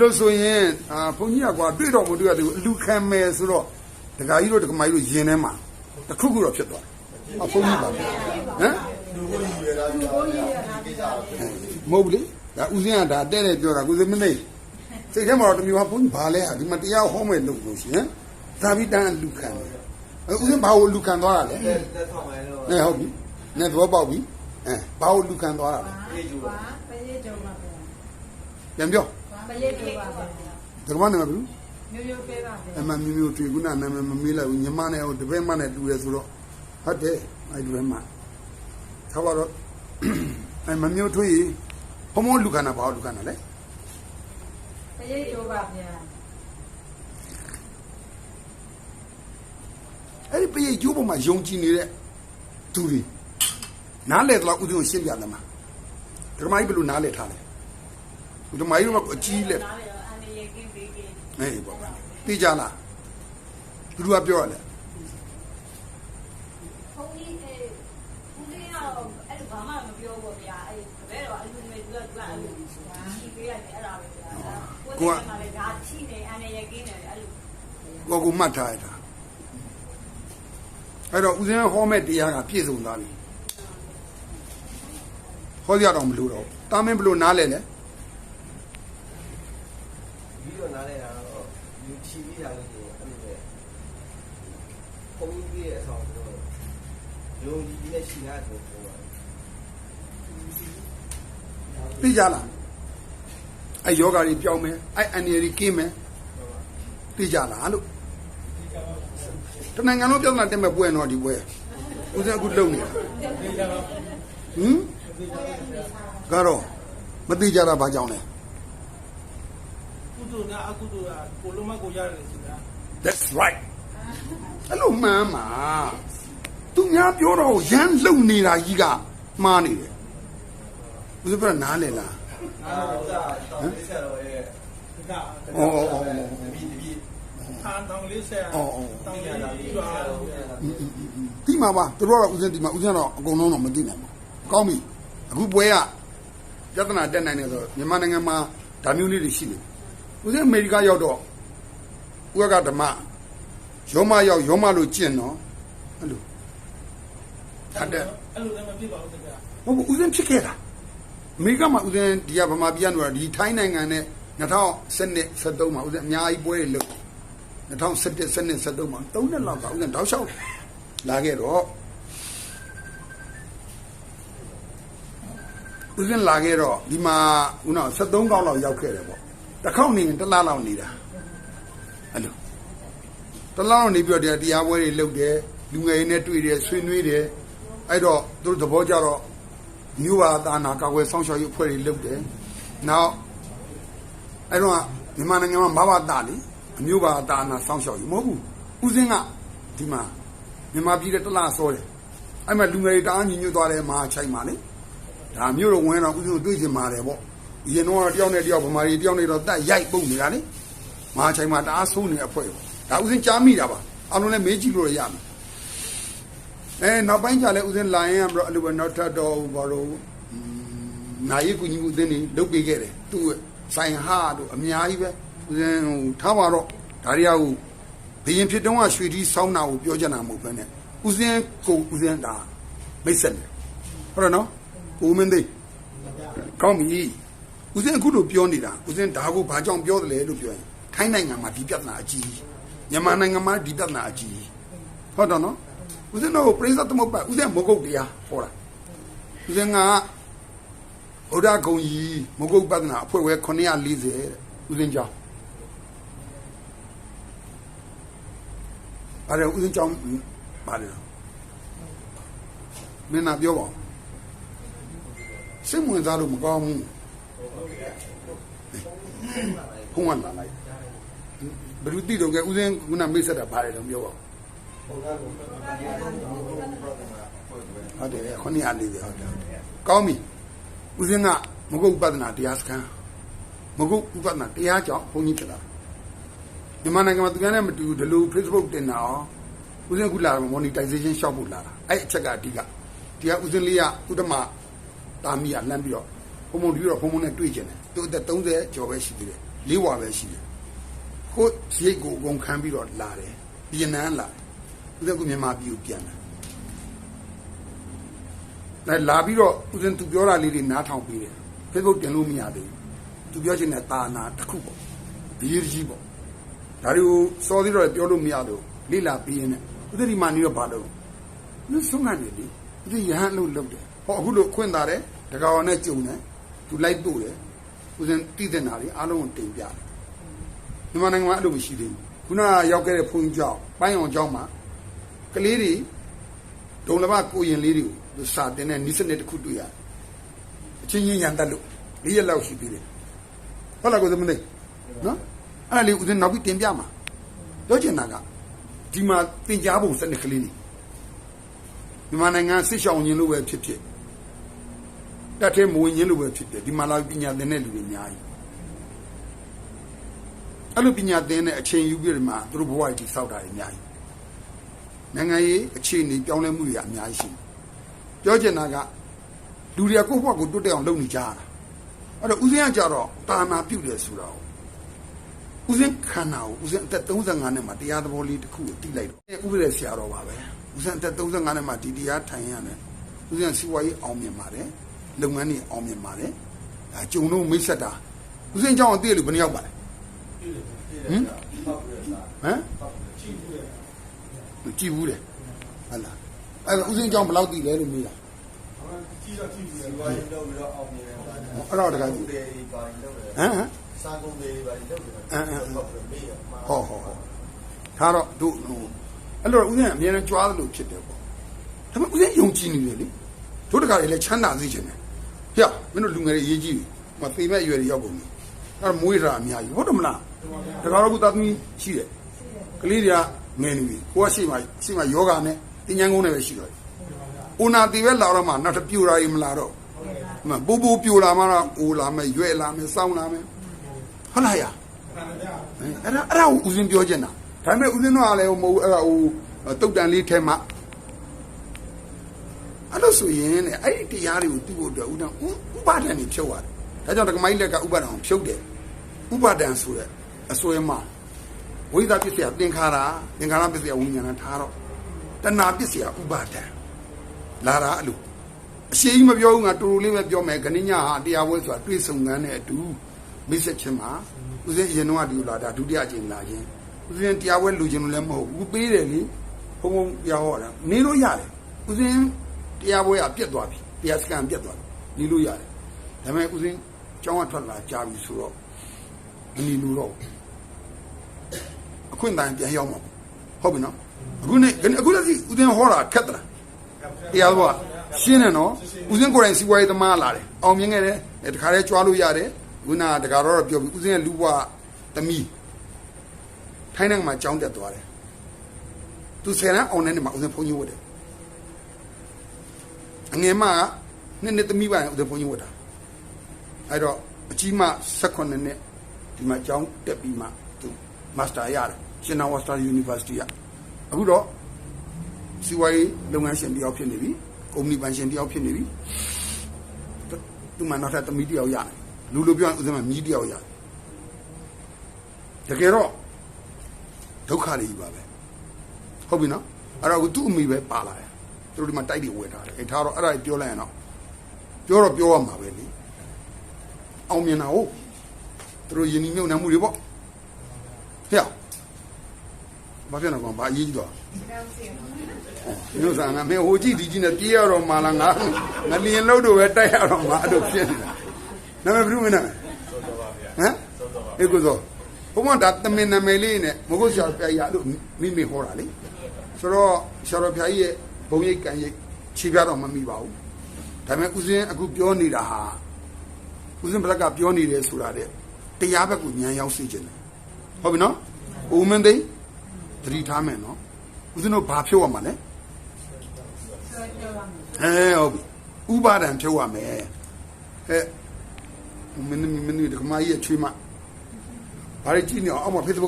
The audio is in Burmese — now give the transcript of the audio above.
လို့ဆိုရင်အာဘုန်းကြီးကကွာတွေ့တော့မတွေ့ရသေးဘူးအလူခံမယ်ဆိုတော့ဒကာကြီးတို့ဒကမကြီးတို့ယင်ထဲမှာတစ်ခုခုတော့ဖြစ်သွားတယ်အဘုန်းကြီးပါဟမ်မဟုတ်ဘူးလေဒါဦးစင်းကဒါတဲ့တဲ့ပြောတာကိုစင်းမနေစိတ်ထဲမှာတော့တမျိုးဟာဘုန်းကြီးဘာလဲဟာဒီမှာတရားဟောမယ်လို့လို့ရှိရင်သာဘိတန်လူခံတယ်အဲဦးစင်းဘာကိုလူခံသွားတာလဲလက်ထောက်မယ်တော့အဲဟုတ်ပြီ။နဲ့သဘောပေါက်ပြီ။အဲဘာလို့လူခံသွားတာလဲပြေးယူပါ ပရိတ်ကြုံပါဗျာ။ပြန်ပြောပရိတ်ကြုံပါဗျာ။ဒီကမနာမဘူးမျိုးမျိုးပေးပါဗျာ။အမှမျိုးမျိုးတွေ့ခုနနာမည်မမေးလိုက်ဘူးညီမနဲ့ဟိုတပည့်မနဲ့တူရဲဆိုတော့ဟုတ်တယ်အဲ့ဒီဘက်မှာသာပါတော့အဲမမျိုးထွေးဘုံဘုံလူခံတာဘာလို့လူခံတာလဲပရိတ်ကြုံပါဗျာ။အဲ့ဒီပရိတ်ကျိုးပေါ်မှာယုံကြည်နေတဲ့သူတွေနားလေတော့ဥဒုရှင်းပြတယ်မှာဒီကမကြီးဘယ်လိုနားလေထားလဲ။ ဒီကမကြီးတို့ကအကြီးလက်နားလေအန်ဒီရေကင်းပေးကင်းအေးပေါ့သိကြလားသူတို့ကပြောရတယ်ဘုန်းကြီးအဲဦးလေးကတော့အဲ့လိုဘာမှမပြောဘူးဗျာအဲ့ဘယ်တော့အဲ့လိုမျိုးသူကသူကအဲ့လိုရှိပေးရတယ်အဲ့ဒါပဲဗျာကိုယ်ကလည်းဒါချိနေအနေရကင်းတယ်အဲ့လိုကိုကူမှတ်ထားရတာအဲ့တော့ဦးဇင်းဟောမဲ့တရားကပြည့်စုံသွားပြီဟောရတော့မလို့တော့တာမင်းဘလို့နားလဲလဲ ပြီးတော့ နားလဲတာတော့ယူချီပြီးတာလို့ဆိုအဲ့လိုပဲပုံကြီးရဲ့အဆောင်တော့ယုံကြည်တဲ့ရှိတာဆိုတော့သိကြလားအဲ့ယောဂါကြီးပြောင်းမယ်အဲ့အန်ရီကြီးကင်းမယ်သိကြလားလို့တနိုင်ငံလုံးပြောင်းလာတက်မဲ့ပွဲတော့ဒီပွဲဦးဇင်းအခုလုံနေတာဟမ်ကတော့မသိကြတာဘာကြောင့်လဲကု သိုလ်နဲ့အကုသိုလ်ကကိုလုံးမကိုရတယ်ဆိုတာ That's right အဲ့လိုမှန်းမှာသူများပြောတော့ရမ်းလုံနေတာကြီးကမှားနေတယ်ဘယ်လိုပြောနားလဲလားအာတော့ဒါတော့လေးဆက်တော့ရဲ့ဒါဩဩဩဩဒီဒီအာတောင်လေးဆက်အော်အော်တောင်ရတာပြီးတော့ဒီမှာပါသူတို့ကတော့ဦးစင်းဒီမှာဦးစင်းတော့အကုန်လုံးတော့မသိနိုင်ဘူးကောင်းပြီအခုပွဲကပြဿနာတက်နိုင်တယ်ဆိုတော့မြန်မာနိုင်ငံမှာဒါမျိုးလေးတွေရှိနေ ဦးစင်းအမေရိကရောက်တော့ဦးကဓမ္မရောမရောက်ရောမလို့ကျင့်တော့အဲ့လိုဒါတက်အဲ့လိုလည်းမဖြစ်ပါဘူးတကယ်ဟုတ်ဘူးဦးစင်းဖြစ်ခဲ့တာအမေရိကမှာဦးစင်းဒီကဗမာပြည်ကတော့ဒီထိုင်းနိုင်ငံနဲ့2012 73မှာဦးစင်းအများကြီးပွဲတွေလုပ်2017 17 73မှာ3နှစ်လောက်ကဦးစင်းတောက်လျှောက်လာခဲ့တော့ဦးစင်းလာခဲ့တော့ဒီမှာဦးနောက်73ကောင်းလောက်ရောက်ခဲ့တယ်ပေါ့ တစ်ခေါက်နေရင်တစ်လားလောက်နေတာအဲ့လိုတစ်လားလောက်နေပြီးတော့တရားပွဲတွေလုပ်တယ်လူငယ်တွေနဲ့တွေ့တယ်ဆွေးနွေးတယ်အဲ့တော့သူတို့သဘောကျတော့မြို့ပါသာနာကာကွယ်ဆောင်ရှောက်ရေးအဖွဲ့တွေလုပ်တယ်။နောက်အဲ့တော့မြန်မာနိုင်ငံမှာမဘာသာလေအမျိုးပါသာနာဆောင်ရှောက်ရေးမဟုတ်ဘူး။ဦးစင်းကဒီမှာမြန်မာပြည်တဲ့တလားစောတယ်။အဲ့မှာလူငယ်တွေတအားညီညွတ်သွားတယ်မဟာချိုင်ပါလေ။ဒါမျိုးတော့ဝင်တော့ဦးစင်းကိုတွေ့ချင်ပါတယ်ပေါ့။ ရင်တော့တယောက်နဲ့တယောက်ဗမာပြည်တယောက်နဲ့တော့တက်ရိုက်ပုံနေတာလေ။မဟာချိုင်မှာတအားဆိုးနေအဖွဲ့ပေါ့။ဒါဦးစင်းကြားမိတာပါ။အားလုံးလည်းမေးကြည့်လို့ရမယ်။အဲနောက်ပိုင်းကျလဲဦးစင်းလာရင်ကတော့အဲ့လိုပဲနောက်ထပ်တော့ဘာလို့နာရီကူညီမှုအသင်းတွေလုပ်ပေးခဲ့တယ်သူ့ဆိုင်ဟာတို့အများကြီးပဲဦးဇင်းဟိုထားပါတော့ဒါရီယာကိုဘယင်ဖြစ်တုန်းကရွှေတီဆောင်းတာကိုပြောချင်တာမဟုတ်ဘဲနဲ့ဦးဇင်းကိုဦးဇင်းဒါမိတ်ဆက်တယ်ဟုတ်တယ်နော်ကိုမင်းသိကောင်းပြီ ဦးဇင်းအခုလိုပြောနေတာဦးဇင်းဒါကိုဘာကြောင့်ပြောတယ်လဲလို့ပြောရင်ထိုင်းနိုင်ငံမှာဒီပြဿနာအကြီးမြန်မာနိုင်ငံမှာဒီပြဿနာအကြီးဟုတ်တော့နော်ဦးဇင်းတို့ပရိသတ်သမုပ္ပါဦးဇင်းမဟုတ်တရားဟောတာဦးဇင်းကဗုဒ္ဓဂုံကြီးမဂုတ်ပဒနာအဖွဲ့ဝဲ940တဲ့ဦးစင်းကျောင်းအဲ့ဒါဦးစင်းကျောင်းပါတယ်မင်းနာပြောပါဦးစိတ်ဝင်စားလို့မကောင်းဘူး ဖုံးဝလာလိုက်ဘယ်လိုတည်တော့ကဦးစင်းကမိတ်ဆက်တာပါတယ်တော့ပြောပါဦးဘုရားကိုတရားတော်ကိုဘုရားကိုဟုတ်တယ်940ဟုတ်တယ်ဟုတ်တယ်ကောင်းပြီဦးစင်းကမဂုတ်ပဒနာတရားစခန်းမဂုတ်ဥပဒနာတရားကြောင့်ဘုန်းကြီးဖြစ်လာမြန်မာနိုင်ငံမှာသူများနဲ့မတူဒီလို Facebook တင်တာအောင်ဦးစင်းကလာ monetization ရှောက်ဖို့လာတာအဲ့အချက်ကအဓိကတရားဦးစင်းလေးကဥဒ္ဓမတာမီကလမ်းပြီးတော့ ဘုံဘုံပြီးတော့ဘုံဘုံနဲ့တွေ့ကျင်တယ်သူအသက်30ကျော်ပဲရှိသေးတယ်လေးဝါပဲရှိတယ်ကိုရိတ်ကိုအကုန်ခံပြီးတော့လာတယ်ဗီယက်နမ်လာတယ်ဦးဇင်းကမြန်မာပြည်ကိုပြန်တယ်ဒါလာပြီးတော့ဦးဇင်းသူပြောတာလေးတွေနားထောင်ပြီးတယ် Facebook တင်လို့မရသေးဘူးသူပြောချင်တဲ့တာနာတစ်ခုပေါ့ဗီဒီယိုကြီးပေါ့ဒါတွေကိုစောသေးတော့ပြောလို့မရတော့လိလာပြီးရင်ဦးဇင်းဒီမှာနေတော့ဘာလို့လဲဆုံးကနေလေဦးဇင်းရဟန်းလို့လုပ်တယ်ဟောအခုလို့ခွင့်တာတယ်တကောင်နဲ့ကြုံတယ် သူလိုက်ပို့တယ်ဦးဇင်းတည်တဲ့နာလေးအားလုံးကိုတင်ပြတယ်မြန်မာနိုင်ငံမှာအဲ့လိုမရှိသေးဘူးခုနကရောက်ခဲ့တဲ့ဖုန်းကြောင်းပိုင်းအောင်ကြောင်းမှာကလေးတွေဒုံလဘကိုရင်လေးတွေကိုစာတင်တဲ့နိစနစ်တစ်ခုတွေ့ရတယ်အချင်းချင်းရန်တက်လို့လေးရက်လောက်ရှိသေးတယ်ဟုတ်လားကိုသမီးလေးနော်အဲ့ဒါလေးဦးဇင်းနောက်ပြီးတင်ပြမှာပြောချင်တာကဒီမှာတင်ကြားပုံစနစ်ကလေးတွေမြန်မာနိုင်ငံဆစ်ဆောင်ခြင်းလို့ပဲဖြစ်ဖြစ် တက်ထဲမဝင်ခြင်းလို့ပဲဖြစ်ဖြစ်ဒီမှာလာပညာသင်တဲ့လူတွေအများကြီးအဲ့လိုပညာသင်တဲ့အချိန်ယူပြီးဒီမှာသူတို့ဘဝကြီးစောက်တာတွေအများကြီးနိုင်ငံရေးအခြေအနေပြောင်းလဲမှုတွေအများကြီးရှိပြောချင်တာကလူတွေကကိုယ့်ဘဝကိုတွတ်တက်အောင်လုပ်နေကြတာအဲ့တော့ဦးစင်းကကြတော့တာနာပြုတ်တယ်ဆိုတာကိုဦးစင်းခန္ဓာကိုဦးစင်းအသက်35နှစ်မှာတရားသဘောလေးတစ်ခုကိုတီးလိုက်တော့ဥပဒေဆရာတော်ပါပဲဦးစင်းအသက်35နှစ်မှာဒီတရားထိုင်ရတယ်ဦးစင်းစီဝါရေးအောင်မြင်ပါတယ် လုပ်ငန်းတွေအောင်မြင်ပါတယ်ဒါကြုံတော့မိတ်ဆက်တာဦးစင်းကြောင့်အသေးလို့ဘယ်နှယောက်ပါလဲဟမ်ဟမ်ကြည့်ဘူးတယ်ဟုတ်လားအဲ့တော့ဦးစင်းကြောင့်ဘယ်လောက်တည်လဲလို့မေးတာကြီးတော့ကြီးပြီဒီဝိုင်းလောက်ပြီးတော့အောင်မြင်တယ်ပါအဲ့တော့တခါကြည့်တယ်ဒီပါလောက်တယ်ဟမ်ဟမ်စာကုန်တွေပါလောက်တယ်အင်းအင်းဟုတ်တယ်မေးရမှာဟောဟောဟောဒါတော့တို့ဟိုအဲ့လိုဦးဇင်းအမြဲတမ်းကြွားသလိုဖြစ်တယ်ပေါ့ဒါပေမဲ့ဦးဇင်းယုံကြည်နေတယ်လေတို့တခါလေချမ်းသာစေချင်တယ် ဟဲ့မင်းတို့လူငယ်တွေရေးကြည့်မသိမဲ့အရွယ်တွေရောက်ကုန်ပြီအဲ့တော့မွေးတာအများကြီးဟုတ်တယ်မလားတခါတော့ခုသားသမီးရှိတယ်ကလေးတွေကငယ်နေပြီကိုကရှိမှရှိမှယောဂနဲ့တင်ញ្ញံကုန်းနဲ့ပဲရှိတော့ဦးနာတီပဲလာတော့မှနောက်တစ်ပြူတာကြီးမလာတော့မပူပူပြူလာမှတော့အိုလာမယ်ရွဲ့လာမယ်စောင်းလာမယ်ဟုတ်လားယာအဲ့ဒါအဲ့ဒါကိုဦးစင်းပြောချင်တာဒါပေမဲ့ဦးစင်းတော့လည်းမဟုတ်ဘူးအဲ့ဒါဟိုတုတ်တန်လေးထဲမှာ အဲ့လို့ဆိုရင်တဲ့အဲ့ဒီတရားတွေကိုသိဖို့အတွက်ဦးတန်ဥပါဒံကိုဖြုတ်ရတယ်ဒါကြောင့်ဒကမိုင်းလက်ကဥပါဒံကိုဖြုတ်တယ်ဥပါဒံဆိုတဲ့အစွဲမှာဝိသပစ္စယသင်္ခါရသင်္ခါရပစ္စယဝိညာဏထားတော့တဏှာပစ္စယဥပါဒံလာတာအဲ့လိုအရှိကြီးမပြောဘူးငါတူတူလေးပဲပြောမယ်ခဏညဟာတရားပွဲဆိုတာတွေ့ဆုံငန်းနဲ့အတူမိတ်ဆက်ချင်းမှာဦးဇင်းရင်တော့ဒီလိုလာတာဒုတိယအကြိမ်လာရင်ဦးဇင်းတရားပွဲလူချင်းလို့လည်းမဟုတ်ဘူးပေးတယ်လေဘုံဘုံတရားဟောတာနေလို့ရတယ်ဦးဇင်း တရားပွဲကပြတ်သွားပြီတရားစကန်ပြတ်သွားပြီနေလို့ရတယ်ဒါပေမဲ့ဦးဇင်းကျောင်းကထွက်လာကြာပြီဆိုတော့မနေလို့တော့အခွင့်အရေးပြန်ရောက်မှာဟုတ်ပြီနော်အခုနေအခုလည်းဦးဇင်းဟောတာခက်သလားတရားဘောရှင်းတယ်နော်ဦးဇင်းကိုယ်တိုင်စီဝါရေးသမားလာတယ်အောင်မြင်ခဲ့တယ်တခါတည်းကြွားလို့ရတယ်ခုနကတကာတော့ပြောပြီးဦးစင်းရဲ့လူဘွားသမီးထိုင်းနိုင်ငံမှာကြောင်းတက်သွားတယ်သူဆယ်တန်းအောင်တဲ့နေ့မှာဦးစင်းဖုန်းကြီးဝတ်တယ် အငယ်မကနှစ်နှစ်သမီးပါရင်ဦးစင်းဖုန်းကြီးဝတ်တာအဲ့တော့အကြီးမ18နှစ်ဒီမှာကြောင်းတက်ပြီးမှသူမာစတာရတယ်ရှင်နာဝါစတာယူနီဗာစီတီကအခုတော့စီဝိုင်းလုပ်ငန်းရှင်တယောက်ဖြစ်နေပြီကုမ္ပဏီပိုင်ရှင်တယောက်ဖြစ်နေပြီသူမှနောက်ထပ်သမီးတယောက်ရတယ်လူလူပြောရင်ဥစ္စာမမြည်တယောက်ရတကယ်တော့ဒုက္ခတွေကြီးပါပဲဟုတ်ပြီနော်အဲ့တော့သူ့အမိပဲပါလာတယ် သူတို့ဒီမှာတိုက်တွေဝယ်ထားတယ်အဲ့ထားတော့အဲ့ဒါပြောလိုက်ရင်တော့ပြောတော့ပြောရမှာပဲလေအောင်မြင်တာဟုတ်သူတို့ယဉ်ဤမြုံနှံမှုတွေပေါ့ဟဲ့ဘာဖြစ်နေကောင်ဘာအရေးကြီးတော့ညို့စားငါမဲဟိုကြည့်ဒီကြည့်နဲ့ပြေးရတော့မှလားငါငလျင်လို့တော့ပဲတိုက်ရတော့မှအဲ့လိုဖြစ်နေတာနာမည်ဘယ်လိုမနာမည်ဟမ်အေကုသောဘုမဒါတမင်နာမည်လေးနဲ့မဟုတ်ရှာပြရလို့မိမိဟောတာလေဆိုတော့ရှာတော်ဖျားကြီးရဲ့ ဘုံရိတ်ကန်ရိတ်ခြေပြတော့မမိပါဘူးဒါပေမဲ့ဦးစင်းအခုပြောနေတာဟာဦးစင်းဘလက်ကပြောနေတယ်ဆိုတာတဲ့တရားဘက်ကိုညံရောက်စေခြင်းတယ်ဟုတ်ပြီနော်ဦးမင်းသိသတိထားမယ်နော်ဦးစင်းတို့ဘာဖြုတ်ရမှာလဲဆွဲပြောပါမယ်အဲဟုတ်ပြီဥပါဒံဖြုတ်ရမယ်ဟဲ့မင်းမင်းမင်းဒီကမကြီးရဲ့ချွေးမဘာလို့ကြည့်နေအောင်အောက်မှာ Facebook